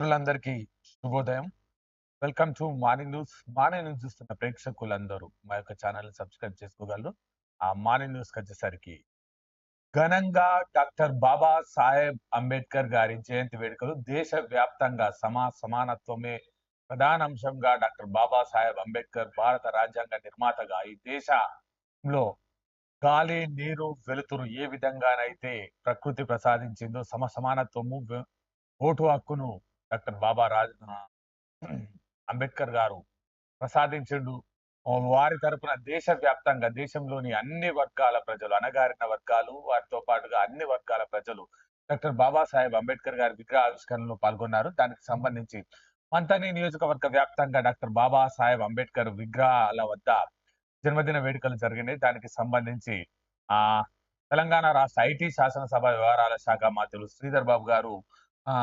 మిత్రులందరికీ శుభోదయం. Welcome to morning news. Morning news చూస్తున్న ప్రేక్షకులందరూ మా యొక్క ఛానల్ సబ్స్క్రైబ్ చేసుకోగలరు. ఆ మార్నింగ్ న్యూస్ వచ్చేసరికి ఘనంగా డాక్టర్ బాబా సాహెబ్ అంబేద్కర్ గారి జయంతి వేడుకలు దేశ వ్యాప్తంగా సమా సమానత్వమే ప్రధాన అంశంగా డాక్టర్ బాబా సాహెబ్ అంబేద్కర్ భారత రాజ్యాంగ నిర్మాతగా ఈ దేశంలో గాలి నీరు వెలుతురు ఏ విధంగానైతే ప్రకృతి ప్రసాదించిందో సమ సమానత్వము ఓటు హక్కును డాక్టర్ బాబా రాజ్ అంబేద్కర్ గారు ప్రసాదించిండు. వారి తరపున దేశవ్యాప్తంగా దేశంలోని అన్ని వర్గాల ప్రజలు అణగారిన వర్గాలు వారితో పాటుగా అన్ని వర్గాల ప్రజలు డాక్టర్ బాబాసాహెబ్ అంబేద్కర్ గారి విగ్రహ ఆవిష్కరణలో పాల్గొన్నారు. దానికి సంబంధించి మంతని నియోజకవర్గ వ్యాప్తంగా డాక్టర్ బాబాసాహెబ్ అంబేద్కర్ విగ్రహాల వద్ద జన్మదిన వేడుకలు జరిగినాయి. దానికి సంబంధించి ఆ తెలంగాణ రాష్ట్ర ఐటీ శాసనసభ వ్యవహారాల శాఖ మాత్రులు శ్రీధర్ బాబు గారు ఆ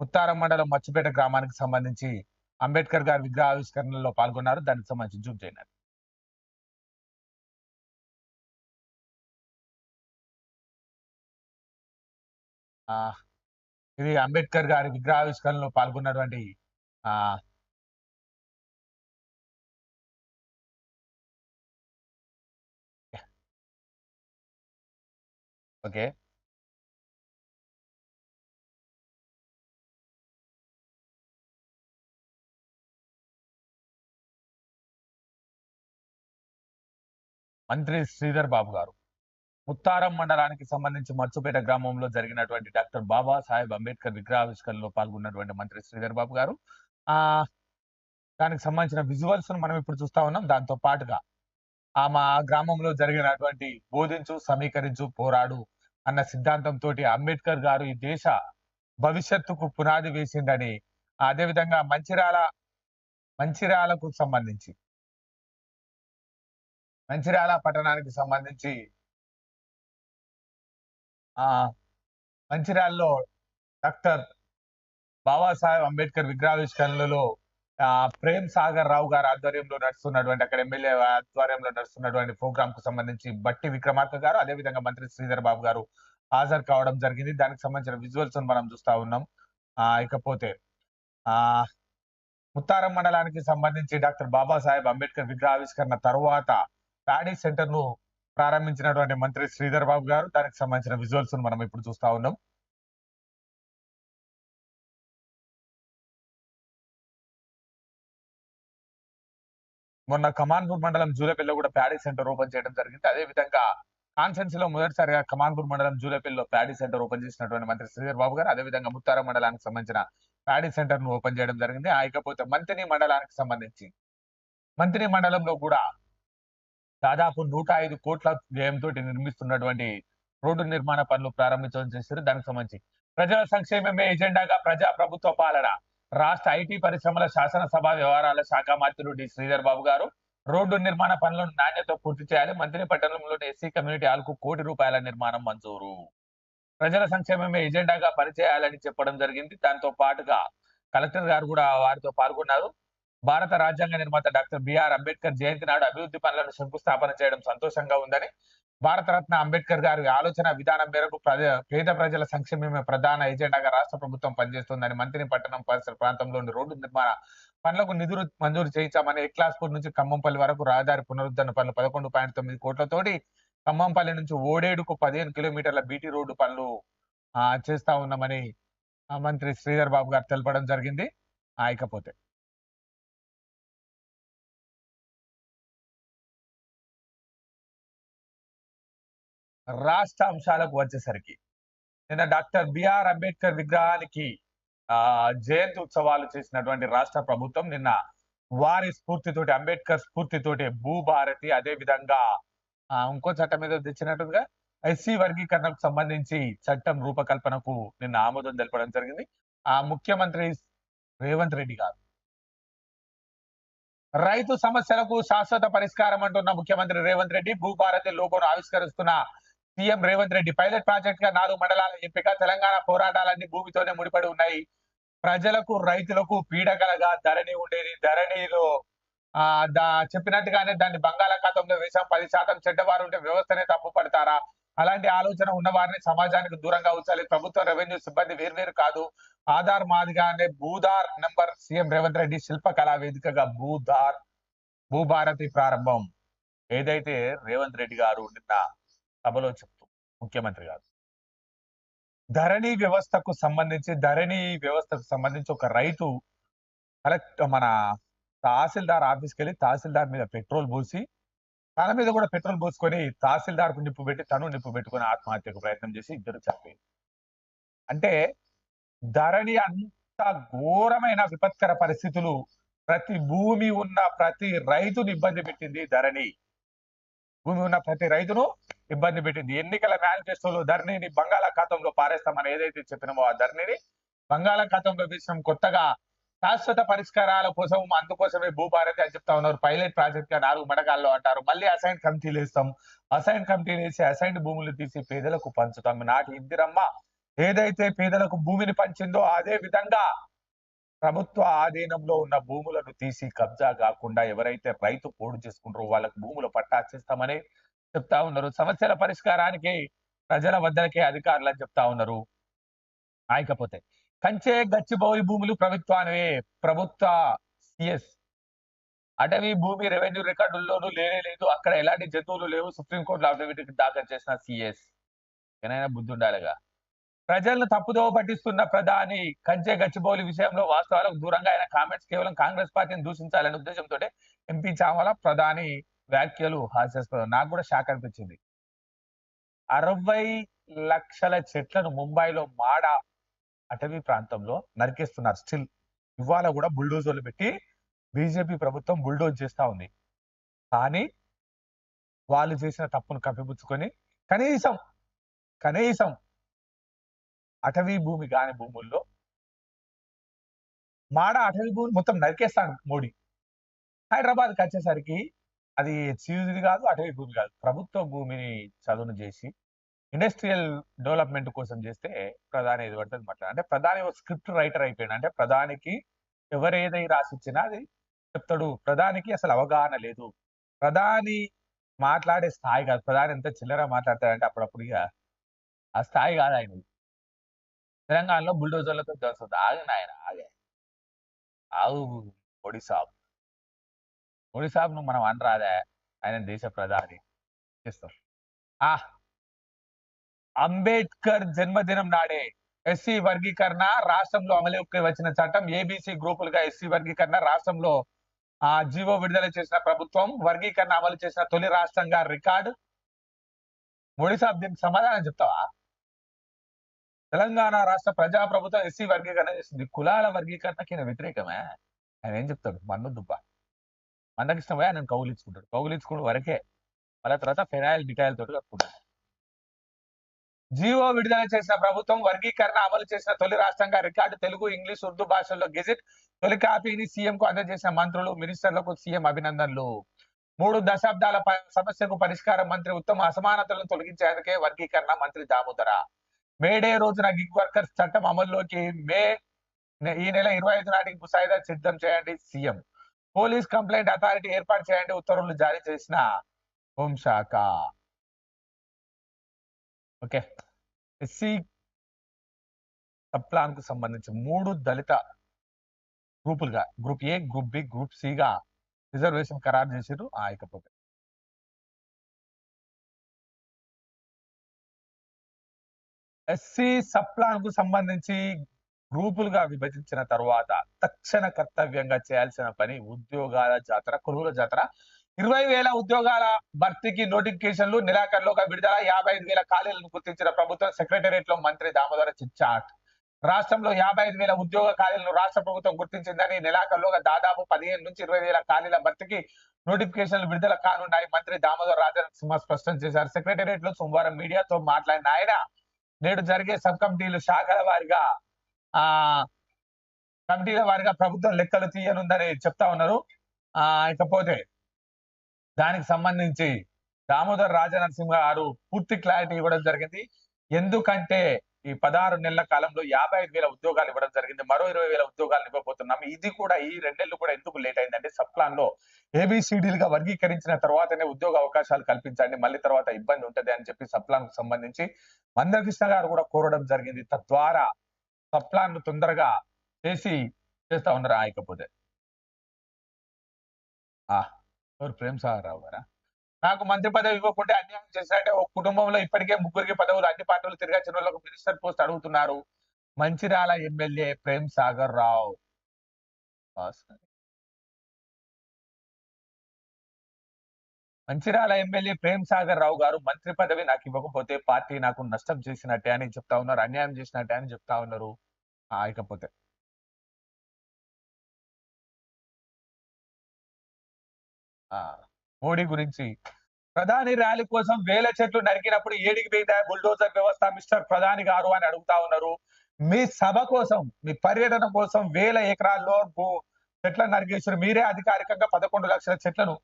ముత్తారం మండలం మచ్చిపేట గ్రామానికి సంబంధించి అంబేద్కర్ గారి విగ్రహ ఆవిష్కరణలో పాల్గొన్నారు. దానికి సంబంధించి జూమ్ చేయండి. ఆ ఇది అంబేద్కర్ గారి విగ్రహ ఆవిష్కరణలో పాల్గొన్నటువంటి ఆ ఓకే. మంత్రి శ్రీధర్ బాబు గారు. ముత్తారం మండలానికి సంబంధించి మత్సుపేట గ్రామంలో జరిగినటువంటి డాక్టర్ బాబా సాహెబ్ అంబేద్కర్ విగ్రహావిష్కరణలో పాల్గొన్నటువంటి మంత్రి శ్రీధర్ బాబు గారు. ఆ దానికి సంబంధించిన విజువల్స్ను మనం ఇప్పుడు చూస్తా ఉన్నాం. దాంతో పాటుగా ఆ మా గ్రామంలో జరిగినటువంటి బోధించు సమీకరించు పోరాడు అన్న సిద్ధాంతంతో అంబేద్కర్ గారు ఈ దేశ భవిష్యత్తుకు పునాది వేసిందని అదేవిధంగా మంచిర్యాల మంచిర్యాలకు సంబంధించి మంచిర్యాల పట్టణానికి సంబంధించి ఆ మంచిర్యాలలో డాక్టర్ బాబాసాహెబ్ అంబేద్కర్ విగ్రహావిష్కరణలో ఆ ప్రేమ్ సాగర్ రావు గారి ఆధ్వర్యంలో నడుస్తున్నటువంటి అక్కడ ఎమ్మెల్యే ఆధ్వర్యంలో నడుస్తున్నటువంటి ప్రోగ్రామ్కు సంబంధించి బట్టి విక్రమార్క గారు అదేవిధంగా మంత్రి శ్రీధర్ బాబు గారు హాజరు కావడం జరిగింది. దానికి సంబంధించిన విజువల్స్ మనం చూస్తా ఉన్నాం. ఆ ఇకపోతే ఆ ముత్తారం మండలానికి సంబంధించి డాక్టర్ బాబాసాహెబ్ అంబేద్కర్ విగ్రహావిష్కరణ తరువాత ప్యాడీ సెంటర్ను ప్రారంభించినటువంటి మంత్రి శ్రీధర్ బాబు గారు దానికి సంబంధించిన విజువల్స్ మనం ఇప్పుడు చూస్తా ఉన్నాం. మొన్న కమాన్పూర్ మండలం జూలపల్లిలో కూడా ప్యాడీ సెంటర్ ఓపెన్ చేయడం జరిగింది. అదే విధంగా కాన్ఫరెన్స్లో మొదటిసారిగా కమాన్పూర్ మండలం జూలపల్లిలో ప్యాడీ సెంటర్ ఓపెన్ చేసినటువంటి మంత్రి శ్రీధర్ బాబు గారు అదే విధంగా ముత్తారం మండలానికి సంబంధించిన ప్యాడీ సెంటర్ను ఓపెన్ చేయడం జరిగింది. ఇకపోతే మంతిని మండలానికి సంబంధించి మంత్రి మండలంలో కూడా దాదాపు నూట ఐదు కోట్ల వ్యయంతో నిర్మిస్తున్నటువంటి రోడ్డు నిర్మాణ పనులు ప్రారంభించడం చేశారు. దానికి సంబంధించి ప్రజల సంక్షేమమే ఎజెండాగా ప్రజా ప్రభుత్వ పాలన. రాష్ట్ర ఐటీ పరిశ్రమల శాసనసభ వ్యవహారాల శాఖ మంత్రులు డి. శ్రీధర్ బాబు గారు రోడ్డు నిర్మాణ పనులను నాణ్యత పూర్తి చేయాలి. మంత్రి పట్టణంలోని ఎస్సీ కమ్యూనిటీ హాల్కు కోటి రూపాయల నిర్మాణం మంజూరు. ప్రజల సంక్షేమమే ఎజెండాగా పనిచేయాలని చెప్పడం జరిగింది. దాంతో పాటుగా కలెక్టర్ గారు కూడా వారితో పాల్గొన్నారు. భారత రాజ్యాంగ నిర్మాత డాక్టర్ బిఆర్ అంబేద్కర్ జయంతి నాడు అభివృద్ధి పనులను శంకుస్థాపన చేయడం సంతోషంగా ఉందని భారతరత్న అంబేద్కర్ గారి ఆలోచన విధానం మేరకు పేద ప్రజల సంక్షేమమే ప్రధాన ఎజెండాగా రాష్ట్ర ప్రభుత్వం పనిచేస్తుందని మంత్రి పట్టణం పరిసర ప్రాంతంలోని రోడ్డు నిర్మాణ పనులకు నిధులు మంజూరు చేయించామని ఎక్లాస్పూర్ నుంచి ఖమ్మంపల్లి వరకు రహదారి పునరుద్ధరణ పనులు పదకొండు పాయింట్ తొమ్మిది కోట్లతోటి ఖమ్మంపల్లి నుంచి ఓడేడుకు పదిహేను కిలోమీటర్ల బీటీ రోడ్డు పనులు చేస్తా ఉన్నామని మంత్రి శ్రీధర్ బాబు గారు తెలపడం జరిగింది. ఆయకపోతే ఇకపోతే. రాష్ట్ర అంశాలకు వచ్చేసరికి నిన్న డాక్టర్ బిఆర్ అంబేద్కర్ విగ్రహానికి ఆ జయంతి ఉత్సవాలు చేసినటువంటి రాష్ట్ర ప్రభుత్వం నిన్న వారి స్ఫూర్తితోటి అంబేద్కర్ స్ఫూర్తితోటి భూభారతి అదే విధంగా ఇంకో చట్టం మీద తెచ్చినట్టుగా ఎస్సీ వర్గీకరణకు సంబంధించి చట్టం రూపకల్పనకు నిన్న ఆమోదం తెలపడం జరిగింది. ఆ ముఖ్యమంత్రి రేవంత్ రెడ్డి గారు. రైతు సమస్యలకు శాశ్వత పరిష్కారం అంటున్న ముఖ్యమంత్రి రేవంత్ రెడ్డి భూభారతి లోగోను ఆవిష్కరిస్తున్న సీఎం రేవంత్ రెడ్డి పైలట్ ప్రాజెక్ట్గా నాలుగు మండలాల ఎంపిక తెలంగాణ పోరాటాలన్నీ భూమితోనే ముడిపడి ఉన్నాయి. ప్రజలకు రైతులకు పీడకలగా ధరణి ఉండేది. ధరణిలో ఆ దా చెప్పినట్టుగానే దాన్ని బంగాళాఖాతంలో వేశాం. పది శాతం చెడ్డవారు ఉంటే వ్యవస్థనే తప్పు పడతారా? అలాంటి ఆలోచన ఉన్న వారిని సమాజానికి దూరంగా ఉంచాలి. ప్రభుత్వ రెవెన్యూ సిబ్బంది వేర్వేరు కాదు. ఆధార్ మాదిగా అనే భూధార్ నంబర్ సీఎం రేవంత్ రెడ్డి శిల్పకళా వేదికగా భూధార్ భూభారతి ప్రారంభం. ఏదైతే రేవంత్ రెడ్డి గారు నిన్న సభలో చెప్తూ ముఖ్యమంత్రి గారు. ధరణి వ్యవస్థకు సంబంధించి ధరణి వ్యవస్థకు సంబంధించి ఒక రైతు కలెక్ట్ మన తహసీల్దార్ ఆఫీస్కి వెళ్ళి తహసీల్దార్ మీద పెట్రోల్ పోసి తన మీద కూడా పెట్రోల్ పోసుకొని తహసీల్దార్కు నిప్పు పెట్టి తను నిప్పు పెట్టుకుని ఆత్మహత్యకు ప్రయత్నం చేసి ఇద్దరు చనిపోయింది అంటే ధరణి అంత ఘోరమైన విపత్కర పరిస్థితులు ప్రతి భూమి ఉన్న ప్రతి రైతును ఇబ్బంది పెట్టింది ధరణి. భూమి ఉన్న ప్రతి రైతును ఇబ్బంది పెట్టింది. ఎన్నికల మేనిఫెస్టోలో ధరణిని బంగాళాఖాతంలో పారేస్తామని ఏదైతే చెప్పినామో ఆ ధరణిని బంగాళాఖాతంలో వేసిన కొత్తగా శాశ్వత పరిష్కారాల కోసం అందుకోసమే భూభారతి అని చెప్తా ఉన్నారు. పైలట్ ప్రాజెక్ట్గా నాలుగు మడగాల్లో అంటారు. మళ్ళీ అసైన్ కమిటీలు వేస్తాం అసైన్ కమిటీలు వేసి అసైన్ భూములు తీసి పేదలకు పంచుతాం. నాటి ఇందిరమ్మ ఏదైతే పేదలకు భూమిని పంచిందో అదే విధంగా ప్రభుత్వ ఆధీనంలో ఉన్న భూములను తీసి కబ్జా కాకుండా ఎవరైతే రైతు పోడు చేసుకుంటారో వాళ్ళకు భూములు పట్టా చేస్తామని చెప్తా ఉన్నారు. సమస్యల పరిష్కారానికి ప్రజల వద్దకే అధికారులు అని చెప్తా ఉన్నారు. ఆయకపోతే కంచే గచ్చిబౌలి భూములు ప్రభుత్వానివే. ప్రభుత్వ సిఎస్. అటవీ భూమి రెవెన్యూ రికార్డుల్లోనూ లేనే లేదు. అక్కడ ఎలాంటి జంతువులు లేవు. సుప్రీంకోర్టులో అఫిడవిట్ దాఖలు చేసిన సిఎస్. ఏనైనా బుద్ధి ఉండాలిగా. ప్రజలను తప్పుదో పట్టిస్తున్న ప్రధాని కంచె గచ్చిబౌలి విషయంలో వాస్తవాలకు దూరంగా ఆయన కామెంట్స్ కేవలం కాంగ్రెస్ పార్టీని దూషించాలనే ఉద్దేశంతో ఎంపీ చామల ప్రధాని వ్యాఖ్యలు హాస్యాస్పదం నాకు కూడా షాక్ అనిపించింది. అరవై లక్షల చెట్లను ముంబైలో మాడ అటవీ ప్రాంతంలో నరికేస్తున్నారు. స్టిల్ ఇవాళ కూడా బుల్డోజర్లు పెట్టి బీజేపీ ప్రభుత్వం బుల్డోజ్ చేస్తా ఉంది. కానీ వాళ్ళు చేసిన తప్పును కప్పిపుచ్చుకొని కనీసం కనీసం అటవీ భూమి కాని భూముల్లో మాడ అటవీ భూమి మొత్తం నరికేస్తాడు మోడీ. హైదరాబాద్కి వచ్చేసరికి అది హెచ్యూది కాదు అటవీ భూమి కాదు. ప్రభుత్వ భూమిని చదును చేసి ఇండస్ట్రియల్ డెవలప్మెంట్ కోసం చేస్తే ప్రధాని ఏది పడుతుంది మాట్లాడు అంటే ప్రధాని ఒక స్క్రిప్ట్ రైటర్ అయిపోయాడు. అంటే ప్రధానికి ఎవరేదై రాసిచ్చినా అది చెప్తాడు. ప్రధానికి అసలు అవగాహన లేదు. ప్రధాని మాట్లాడే స్థాయి కాదు. ప్రధాని ఎంత చిల్లర మాట్లాడతాడంటే అప్పుడప్పుడు ఇక ఆ స్థాయి కాదు ఆయన తెలంగాణలో బుల్డోజర్లతో దొరుకుతుంది ఆగండి ఆయన ఆగే ఆగు ఒడిసాబ్ ఒడిసాబ్ను మనం అనరాదే ఆయన దేశ ప్రధాని. చేస్తారు ఆ! అంబేద్కర్ జన్మదినం నాడే ఎస్సీ వర్గీకరణ రాష్ట్రంలో అమలుకి వచ్చిన చట్టం ఏబీసీ గ్రూపులుగా ఎస్సీ వర్గీకరణ రాష్ట్రంలో ఆ జీవో విడుదల చేసిన ప్రభుత్వం వర్గీకరణ అమలు చేసిన తొలి రాష్ట్రంగా రికార్డు. మోడీ సాబ్ దీనికి సమాధానం చెప్తావా? తెలంగాణ రాష్ట్ర ప్రజా ప్రభుత్వం ఎస్సీ వర్గీకరణ చేసింది. కులాల వర్గీకరణకి వ్యతిరేకమే. ఆయన ఏం చెప్తాడు? మన్ను దుబ్బా. అందరికి ఇష్టం పోయి ఆయన కౌలించుకుంటాడు కౌలించుకున్న వరకే మళ్ళీ తర్వాత ఫెనాయిల్ డిటాయిల్ తోటి కప్పుకుంటాడు జీవో విడుదల చేసిన ప్రభుత్వం వర్గీకరణ అమలు చేసిన తొలి రాష్ట్రంగా రికార్డు తెలుగు ఇంగ్లీష్ ఉర్దూ భాషల్లో గెజిట్ తొలి కాపీని సీఎం కు అందజేసిన మంత్రులు మినిస్టర్లకు సీఎం అభినందనలు. మూడు దశాబ్దాల సమస్యకు పరిష్కారం మంత్రి ఉత్తమ అసమానతలను తొలగించేందుకే వర్గీకరణ మంత్రి దామోదర. మేడే రోజున గిగ్ వర్కర్స్ చట్టం అమల్లోకి మే ఈ నెల ఇరవై ఐదు నాటికి ముసాయిదా సిద్ధం చేయండి సీఎం. పోలీస్ కంప్లైంట్ అథారిటీ ఏర్పాటు చేయండి ఉత్తర్వులు జారీ చేసిన హోంశాఖ. ఓకే. ఎస్సీ సబ్కు సంబంధించి మూడు దళిత గ్రూపులుగా group A group B group C గా రిజర్వేషన్ ఖరారు చేసారు ఆ ఇకపోతే ఎస్సీ సబ్ ప్లాన్కు సంబంధించి గ్రూపులుగా విభజించిన తర్వాత తక్షణ కర్తవ్యంగా చేయాల్సిన పని ఉద్యోగాల జాతర కొనుగోలు జాతర. ఇరవై వేల ఉద్యోగాల భర్తీకి నోటిఫికేషన్లు నిరాకరణలోగా విడుదల. యాభై ఐదు వేల ఖాళీలను గుర్తించిన ప్రభుత్వం సెక్రటేరియట్లో మంత్రి దామోదర చిచ్చాట్ రాష్ట్రంలో యాభై ఐదు వేల ఉద్యోగ ఖాళీలను రాష్ట్ర ప్రభుత్వం గుర్తించిందని నెలాఖరులోగా దాదాపు పదిహేను నుంచి ఇరవై వేల ఖాళీల భర్తీకి నోటిఫికేషన్లు విడుదల కానున్నాయి మంత్రి దామోదర్ రాజనరసింహ స్పష్టం చేశారు. సెక్రటేరియట్లో సోమవారం మీడియాతో మాట్లాడిన ఆయన నేడు జరిగే సబ్ కమిటీలు శాఖల వారిగా ఆ కమిటీల వారిగా ప్రభుత్వం లెక్కలు తీయనుందని చెప్తా ఉన్నారు. ఆ ఇకపోతే దానికి సంబంధించి దామోదర్ రాజనరసింహ గారు పూర్తి క్లారిటీ ఇవ్వడం జరిగింది. ఎందుకంటే ఈ పదహారు నెలల కాలంలో యాభై ఐదు వేల ఉద్యోగాలు ఇవ్వడం జరిగింది. మరో ఇరవై వేల ఉద్యోగాలు ఇవ్వబోతున్నాం. ఇది కూడా ఈ రెండేళ్ళు కూడా ఎందుకు లేట్ అయిందంటే సబ్ ప్లాన్లో ఏబిసిడీలుగా వర్గీకరించిన తర్వాతనే ఉద్యోగ అవకాశాలు కల్పించండి. మళ్ళీ తర్వాత ఇబ్బంది ఉంటది అని చెప్పి సబ్ ప్లాన్కు సంబంధించి మందకృష్ణ గారు కూడా కోరడం జరిగింది. తద్వారా సబ్ తొందరగా చేసి చేస్తా ఉన్నారు ఆయకపోతే ఆ ఎవరు ప్రేమ్ గారా? నాకు మంత్రి పదవి ఇవ్వకుంటే అన్యాయం చేశారంటే ఒక కుటుంబంలో ఇప్పటికే ముగ్గురికి పదవులు అన్ని పార్టీలు తిరిగచ్చిన వాళ్ళకు మినిస్టర్ పోస్ట్ అడుగుతున్నారు. మంచిర్యాల ఎమ్మెల్యే ప్రేమ్ సాగర్ రావు మంచిర్యాల ఎమ్మెల్యే ప్రేమ్ సాగర్ రావు గారు మంత్రి పదవి నాకు ఇవ్వకపోతే పార్టీ నాకు నష్టం చేసినట్టే అని చెప్తా ఉన్నారు అన్యాయం చేసినట్టే అని చెప్తా ఉన్నారు. ఆ, ఆ! మోడీ గురించి. ప్రధాని ర్యాలీ కోసం వేల చెట్లు నరికినప్పుడు ఏడికి పోయిందా బుల్డోజర్ వ్యవస్థ మిస్టర్ ప్రధాని గారు అని అడుగుతా ఉన్నారు. మీ సభ కోసం మీ పర్యటన కోసం వేల ఎకరాల్లో భూ- చెట్లను నరికేసారు మీరే అధికారికంగా పదకొండు లక్షల చెట్లను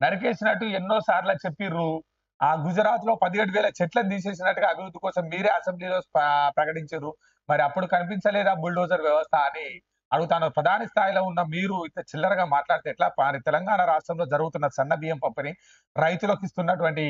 నరికేసినట్టు ఎన్నో సార్లు చెప్పిర్రు. ఆ గుజరాత్లో పదిహేడు వేల చెట్లను తీసేసినట్టుగా అభివృద్ధి కోసం మీరే అసెంబ్లీలో ప్రకటించారు. మరి అప్పుడు కనిపించలేదా బుల్డోజర్ వ్యవస్థ అని అడుగుతాను. ప్రధాని స్థాయిలో ఉన్న మీరు ఇంత చిల్లరగా మాట్లాడితే ఎట్లా? మరి తెలంగాణ రాష్ట్రంలో జరుగుతున్న సన్న బియ్యం పంపిణీ రైతులకు ఇస్తున్నటువంటి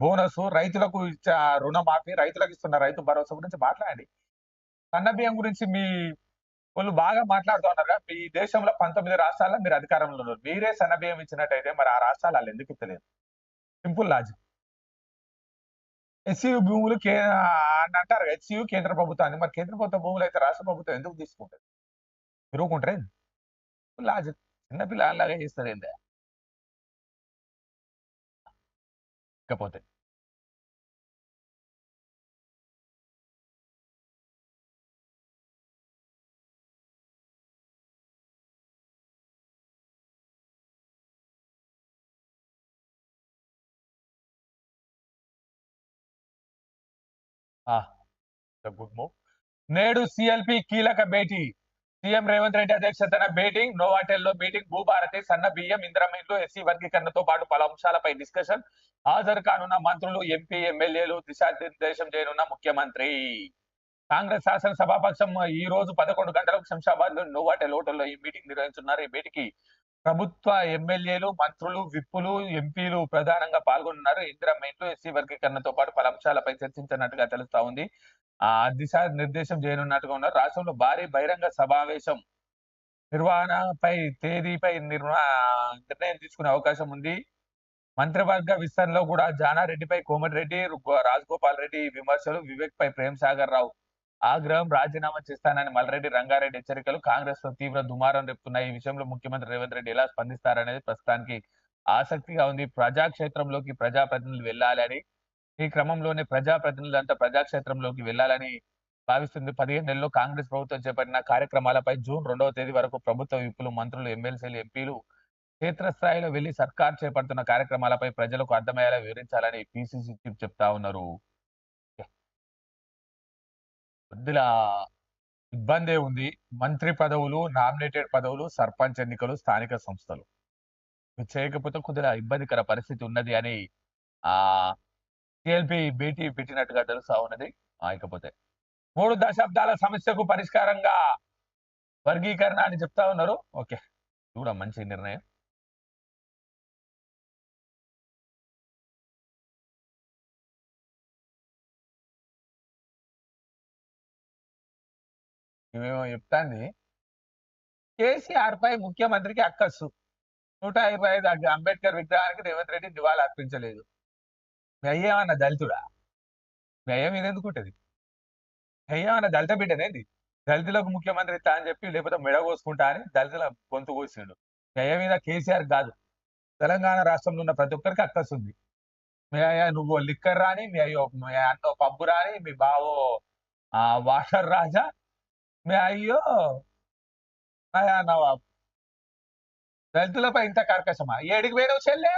బోనస్ రైతులకు ఇచ్చే రుణమాఫీ రైతులకు ఇస్తున్న రైతు భరోసా గురించి మాట్లాడండి. సన్న బియ్యం గురించి మీ వాళ్ళు బాగా మాట్లాడుతున్నారు మీ దేశంలో పంతొమ్మిది రాష్ట్రాల్లో మీరు అధికారంలో ఉన్నారు. మీరే సన్న బియ్యం ఇచ్చినట్టయితే మరి ఆ రాష్ట్రాలు వాళ్ళు ఎందుకు ఇస్తలేదు? Simple logic. ఎస్సీ భూములు కే అని అంటారు హెచ్సియు కేంద్ర ప్రభుత్వాన్ని. మరి కేంద్ర ప్రభుత్వ భూములు అయితే రాష్ట్ర ప్రభుత్వం ఎందుకు తీసుకుంటుంది? తిరుగుకుంటారే లాజిక్. చిన్నపిల్లలాగా చేస్తారు ఏందా? ఇకపోతే గుడ్ మూవ్ నేడు సిఎల్పి కీలక భేటీ. సీఎం రేవంత్ రెడ్డి అధ్యక్షతన భేటింగ్. నోవాటెల్లో మీటింగ్ భూభారతి సన్న బియ్యం ఇంద్రమీన్లు ఎస్సీ వర్గీకరణతో పాటు పలు అంశాలపై డిస్కషన్. హాజరు కానున్న మంత్రులు ఎంపీ ఎమ్మెల్యేలు దిశానిర్దేశం చేయనున్న ముఖ్యమంత్రి. కాంగ్రెస్ శాసనసభాపక్షం ఈ రోజు పదకొండు గంటలకు శంషాబాద్లో నోవాటెల్ హోటల్లో ఈ మీటింగ్ నిర్వహించున్నారు. ఈ మీటింగ్కి ప్రభుత్వ ఎమ్మెల్యేలు మంత్రులు విప్పులు ఎంపీలు ప్రధానంగా పాల్గొన్నారు ఇందిరా మెయిన్లో ఎస్సీ వర్గీకరణతో పాటు పలు అంశాలపై చర్చించినట్టుగా తెలుస్తా ఉంది. ఆ దిశ నిర్దేశం చేయనున్నట్టుగా ఉన్నారు. రాష్ట్రంలో భారీ బహిరంగ సమావేశం నిర్వహణపై తేదీపై నిర్ణయం తీసుకునే అవకాశం ఉంది. మంత్రివర్గ విస్తరణలో కూడా జానారెడ్డిపై కోమటిరెడ్డి రాజగోపాల్ రెడ్డి విమర్శలు వివేక్ పై ప్రేమ్ సాగర్ రావు ఆగ్రహం రాజీనామా చేస్తానని మల్రెడ్డి రంగారెడ్డి హెచ్చరికలు కాంగ్రెస్లో తీవ్ర దుమారం రేపుతున్నాయి. ఈ విషయంలో ముఖ్యమంత్రి రేవంత్ రెడ్డి ఎలా స్పందిస్తారనేది ప్రస్తుతానికి ఆసక్తిగా ఉంది. ప్రజాక్షేత్రంలోకి ప్రజాప్రతినిధులు వెళ్ళాలి ఈ క్రమంలోనే ప్రజాప్రతినిధులంతా ప్రజాక్షేత్రంలోకి వెళ్ళాలని భావిస్తుంది. పదిహేను నెలల్లో కాంగ్రెస్ ప్రభుత్వం చేపట్టిన కార్యక్రమాలపై జూన్ రెండవ తేదీ వరకు ప్రభుత్వ విప్పులు మంత్రులు ఎమ్మెల్సీలు ఎంపీలు క్షేత్రస్థాయిలో వెళ్ళి సర్కార్ చేపడుతున్న కార్యక్రమాలపై ప్రజలకు అర్థమయ్యేలా వివరించాలని పిసిసి చీఫ్ చెప్తా ఉన్నారు. వద్దుల ఇబ్బందే ఉంది. మంత్రి పదవులు నామినేటెడ్ పదవులు సర్పంచ్ ఎన్నికలు స్థానిక సంస్థలు. చేయకపోతే కొద్దిగా ఇబ్బందికర పరిస్థితి ఉన్నది అని ఆ టిఎల్పి భేటీ పెట్టినట్టుగా తెలుసా ఉన్నది ఇకపోతే మూడు దశాబ్దాల సమస్యకు పరిష్కారంగా వర్గీకరణ అని చెప్తా ఉన్నారు. ఓకే. చూడ మంచి నిర్ణయం. ఇవేమో చెప్తాంది. కేసీఆర్ పై ముఖ్యమంత్రికి అక్కస్సు నూట ఇరవై ఐదు అంబేద్కర్ విగ్రహానికి రేవంత్ రెడ్డి నివాళి అర్పించలేదు. మీ అయ్యేమన్నా దళితుడా? మీ అయ్య మీద ఎందుకు అన్న దళిత బిడ్డనేది దళితులకు ముఖ్యమంత్రి ఇస్తా అని చెప్పి లేకపోతే మెడ కోసుకుంటా అని దళితుల గొంతు కోసిండు. మీ అయ్య మీద కేసీఆర్ కాదు. తెలంగాణ రాష్ట్రంలో ఉన్న ప్రతి ఒక్కరికి అక్కస్తుంది ఉంది. మీ అయ్య నువ్వు లిక్కర్ రాని మీ అయ్యో మీ అన్నో పబ్బు రాని మీ బావో ఆ వాటర్ రాజా అయ్యో! అయ్యా నవాబ్. దళితులపై ఇంత కర్కశమా? ఏడికి పోయినావు చెల్లె?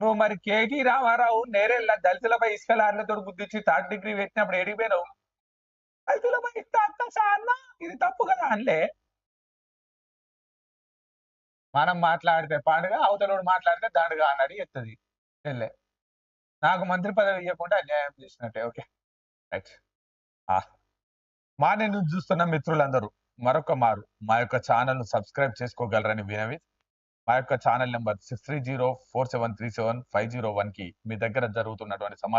నువ్వు మరి కేటీ రామారావు నేరేళ్ళ దళితులపై ఇసుక లారీలతో గుద్దించి థర్డ్ డిగ్రీ పెట్టినప్పుడు ఏడికి పోయినావు? దళితులపై ఇంత అక్కస అన్న? ఇది తప్పు కదా అనిలే? మనం మాట్లాడితే పాండుగ అవతలోడు మాట్లాడితే దండుగ అన్నది ఎత్తది చెల్లె. నాకు మంత్రి పదవి ఇవ్వకుండా అన్యాయం చేసినట్టే ఓకే. రైట్ ఆ, మా నేను చూస్తున్న మిత్రులందరూ మరొక మారు. మా యొక్క ఛానల్ను సబ్స్క్రైబ్ చేసుకోగలరని వినవి. మా యొక్క channel number six three zero four seven three seven five zero వన్కి మీ దగ్గర జరుగుతున్నటువంటి సమాచారం